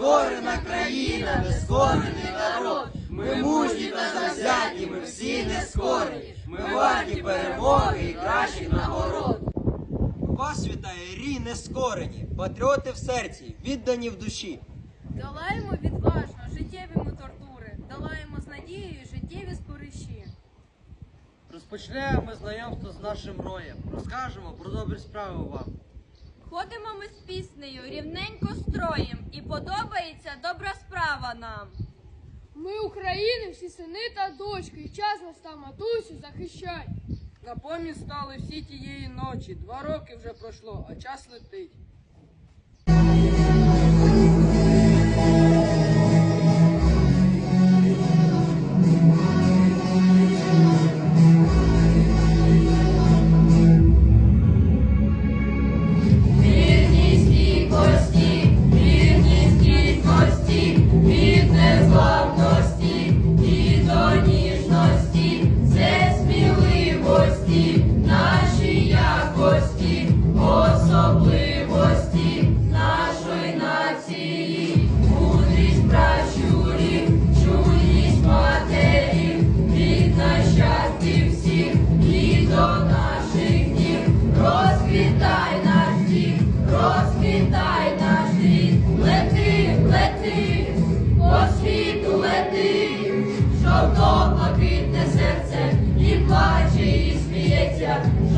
нескорена країна, нескорений народ. Ми мужні та завзяті, ми всі нескорені, ми варті перемоги і кращих нагород. Вас вітає рій нескорені, патріоти в серці, віддані в душі. Долаємо відважно життєві ми тортури, долаємо з надією життєві спориші. Розпочнемо ми знайомство з нашим роєм. Розкажемо про добрі справи вам. Ходимо ми з піснею рівненько строєм, і подобається добра справа нам. Ми України, всі сини та дочки, і час настав матусю захищай. На помі стали всі тієї ночі. Два роки вже пройшло, а час летить.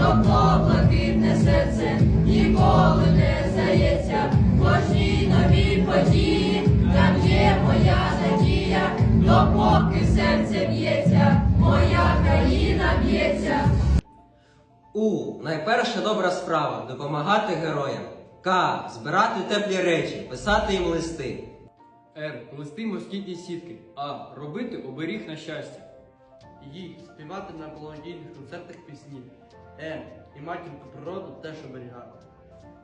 Сміється, жовто-блакитне серце, ніколи не здається, кожній новій події, там є моя надія, допоки серце б'ється, моя країна б'ється. У. Найперша добра справа допомагати героям. К. Збирати теплі речі, писати їм листи. Р. Плести москітні сітки. А. Робити оберіг на щастя. Їй співати на благодійних концертах пісні. М. І матінку природу теж оберігати.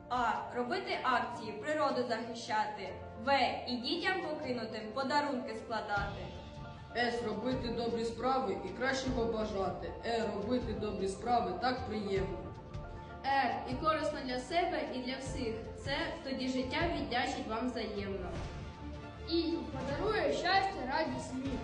А. Робити акції, природу захищати. В. І дітям покинутим подарунки складати. С. Робити добрі справи і кращого бажати. Е. Робити добрі справи так приємно. Р. І корисно для себе і для всіх. Це тоді життя віддячить вам взаємно. І подарує щастя, радість, сміх.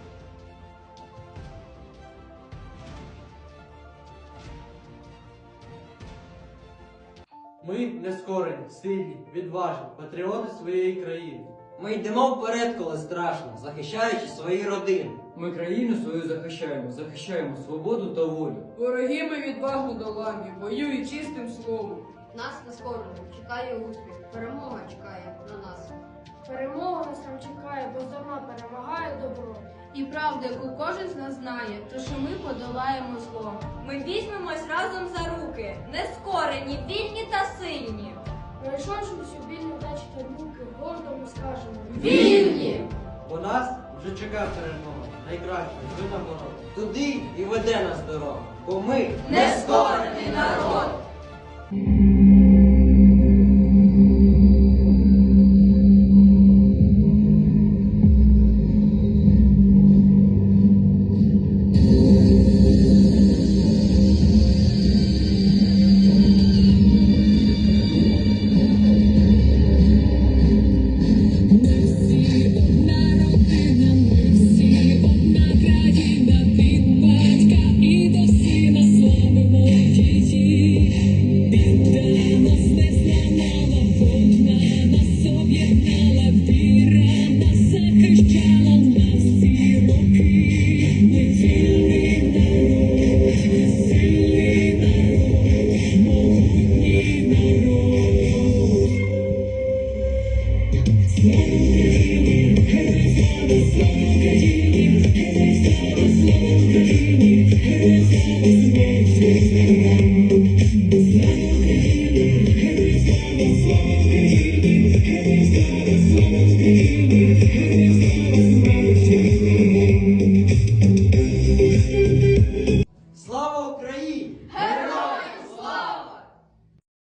Ми нескорені, сильні, відважні, патріоти своєї країни. Ми йдемо вперед, коли страшно, захищаючи свої родини. Ми країну свою захищаємо, захищаємо свободу та волю. Вороги ми відвагу долаємо, воюють чистим словом. Нас не скоро чекає успіх, перемога чекає на нас. Перемога нас там чекає, бо зерна перемагає добро. І правда, яку кожен з нас знає, то що ми подолаємо зло. Ми візьмемось разом за руки, нескорені, вільні та сильні. Пройшовши всю вільні дачі та руки, гордо ми скажемо. Вільні! Бо нас вже чекає перемога, найкраща винагорода. Туди і веде нас дорога, бо ми Нескорений народ!